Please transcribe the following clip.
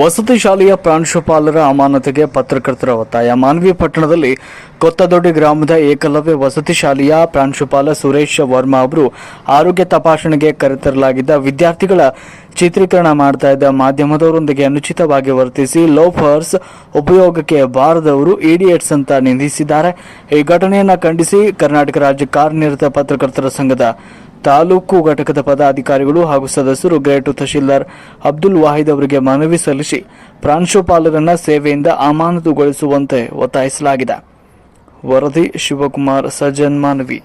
ವಸತಿ ಶಾಲೆಯ ಪ್ರಾಂಶುಪಾಲರ ಅಮಾನತಿಗೆ ಪತ್ರಕರ್ತರ ಒತ್ತಾಯ. ಮಾನವಿ ಪಟ್ಟಣದಲ್ಲಿ ಕೊತ್ತದೊಡ್ಡಿ ಗ್ರಾಮದ ಏಕಲವ್ಯ ವಸತಿ ಶಾಲೆಯ ಪ್ರಾಂಶುಪಾಲ ಸುರೇಶ್ ವರ್ಮಾ ಅವರು ಆರೋಗ್ಯ ತಪಾಸಣೆಗೆ ಕರೆತರಲಾಗಿದ್ದ ವಿದ್ಯಾರ್ಥಿಗಳ ಚಿತ್ರೀಕರಣ ಮಾಡ್ತಾ ಇದ್ದ ಮಾಧ್ಯಮದವರೊಂದಿಗೆ ಅನುಚಿತವಾಗಿ ವರ್ತಿಸಿ ಲೋಫರ್ಸ್ ಉಪಯೋಗಕ್ಕೆ ಬಾರದವರು ಇಡಿಯಟ್ಸ್ ಅಂತ ನಿಂದಿಸಿದ್ದಾರೆ. ಈ ಘಟನೆಯನ್ನು ಖಂಡಿಸಿ ಕರ್ನಾಟಕ ರಾಜ್ಯ ಕಾರ್ಯನಿರತ ಪತ್ರಕರ್ತರ ಸಂಘದ ತಾಲೂಕು ಘಟಕದ ಪದಾಧಿಕಾರಿಗಳು ಹಾಗೂ ಸದಸ್ಯರು ಗ್ರೇಟ್ ತಹಶೀಲ್ದಾರ್ ಅಬ್ದುಲ್ ವಾಹಿದ್ ಅವರಿಗೆ ಮನವಿ ಸಲ್ಲಿಸಿ ಪ್ರಾಂಶುಪಾಲರನ್ನ ಸೇವೆಯಿಂದ ಅಮಾನತುಗೊಳಿಸುವಂತೆ ಒತ್ತಾಯಿಸಲಾಗಿದೆ. ವರದಿ ಶಿವಕುಮಾರ್ ಸಜ್ಜನ್ ಮಾನವಿ.